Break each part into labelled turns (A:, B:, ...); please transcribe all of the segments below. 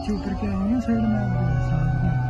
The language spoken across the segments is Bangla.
A: नीचे उतर के आओ ना साइड में आओ साइड में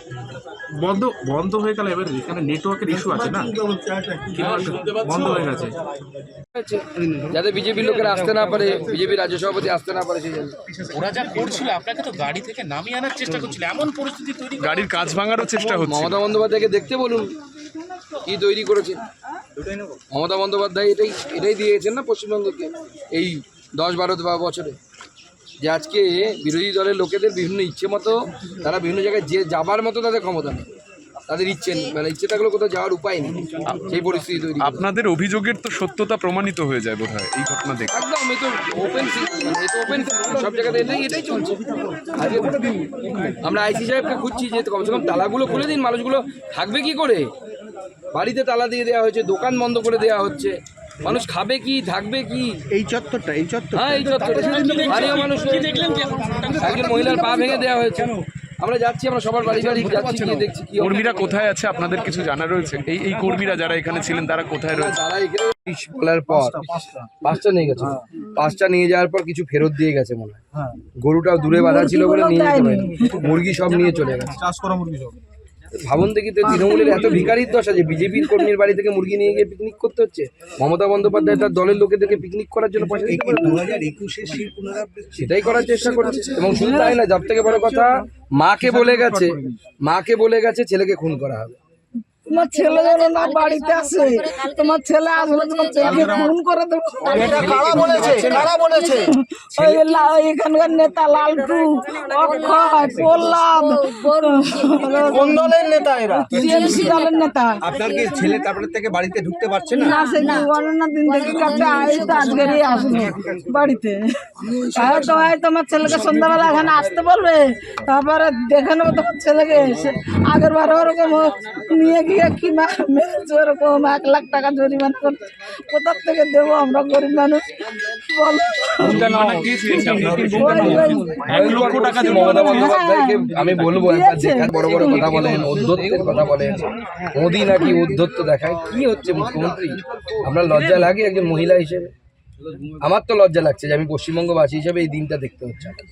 B: বন্ধ বন্ধ হয়ে গেল এবার এখানে নেটওয়ার্কের ইস্যু আছে না? বন্ধ হয়ে গেছে?
C: যাতে বিজেপি লোকেরা আসতে না পারে বিজেপি রাজ্য সভাপতি আসতে না পারে সেই
D: ওরা যা করছিল আপনাকে তো গাড়ি থেকে নামিয়ে আনার চেষ্টা করছিল। এমন পরিস্থিতি তৈরি
B: গাড়ির কাজ ভাঙারও চেষ্টা হচ্ছে।
C: মমতা বন্দ্যোপাধ্যায়কে দেখতে বলুন কি তৈরি করেছে। মমতা বন্দ্যোপাধ্যায় এটাই এটাই দিয়েছেন না পশ্চিমবঙ্গকে এই দশ বারো বা- বছরে? যে আজকে বিরোধী দলের লোকেদের বিভিন্ন ইচ্ছে মতো তারা বিভিন্ন জায়গায় যে যাবার মতো তাদের ক্ষমতা নেই। তাদের ইচ্ছে নেই মানে ইচ্ছে থাকলে কোথাও যাওয়ার উপায় নেই। সেই পরিস্থিতি তৈরি
B: আপনাদের অভিযোগের তো সত্যতা প্রমাণিত হয়ে যায় বোধহয় এই ঘটনা দেখে।
C: একদম তো ওপেন তো ওপেন সব জায়গাতে এটাই এটাই চলছে। আজকে আমরা আইসি সাহেবকে খুঁজছি যে কমসে কম তালাগুলো খুলে দিন মানুষগুলো থাকবে কি করে? বাড়িতে তালা দিয়ে দেওয়া হয়েছে দোকান বন্ধ করে দেওয়া হচ্ছে। মানুষ খাবে কি থাকবে কি?
E: এই চত্বরটা এই চত্বর
C: হ্যাঁ এই চত্বরে স্থানীয় মানুষ একজন মহিলার পা ভেঙে দেওয়া হয়েছে। আমরা যাচ্ছি আমরা সবার বাড়ি বাড়ি যাচ্ছি গিয়ে দেখছি কি
B: কর্মীরা কোথায় আছে? আপনাদের কিছু জানা রয়েছে? এই এই কর্মীরা যারা এখানে ছিলেন তারা কোথায় রয়েছে?
C: তারা এখানে বলার পর। পাঁচটা নিয়ে গেছে। পাঁচটা নিয়ে যাওয়ার পর কিছু ফেরত দিয়ে গেছে মনে হয়। গরুটাও দূরে বাঁধা ছিল বলে নিয়ে মুরগি সব নিয়ে চলে গেছে।
E: চাষ করা মুরগি সব।
C: ভাবুন তৃণমূলের এত ভিকারির দশা যে বিজেপির কর্মীর বাড়ি থেকে মুরগি নিয়ে গিয়ে পিকনিক করতে হচ্ছে? মমতা বন্দ্যোপাধ্যায় তার দলের লোকেদেরকে পিকনিক করার জন্য সেটাই করার চেষ্টা করছে। এবং শুধু তাই না যার থেকে বড় কথা, মাকে বলে গেছে, মাকে বলে গেছে, ছেলেকে খুন করা হবে।
F: তোমার ছেলে যেন না বাড়িতে আসে তোমার ছেলে আসলে তোমার ছেলেকে খুন করে দেবো। লা- এখানকার নেতা লালটু অক্ষয় প্রহ্লাদ।
E: কোন দলের নেতা এরা?
F: টিএমসি দলের নেতা।
E: আপনার কি ছেলে তারপরে থেকে বাড়িতে ঢুকতে পারছে না?
F: না সেই গণনা দিন থেকে কাছে এই আজকেরই আসলো বাড়িতে। হয়তো হয় তোমার ছেলেকে সন্ধ্যাবেলা এখানে আসতে বলবে তারপরে দেখে নেব তোমার ছেলেকে। আগের বার ওরকম নিয়ে গিয়ে কি ওরকম এক লাখ টাকা জরিমানা করছে কোথার থেকে দেবো আমরা গরিব মানুষ? বলো।
B: এক লক্ষ টাকা
C: যে মমতা বন্দ্যোপাধ্যায়কে আমি বলব বড় বড় কথা বলেন উদ্ধত্তের কথা বলেন মোদি নাকি উদ্ধত্ত দেখায় কি হচ্ছে মুখ্যমন্ত্রী? আপনার লজ্জা লাগে একজন মহিলা হিসেবে। আমার তো লজ্জা লাগছে যে আমি পশ্চিমবঙ্গবাসী হিসেবে এই দিনটা দেখতে হচ্ছে।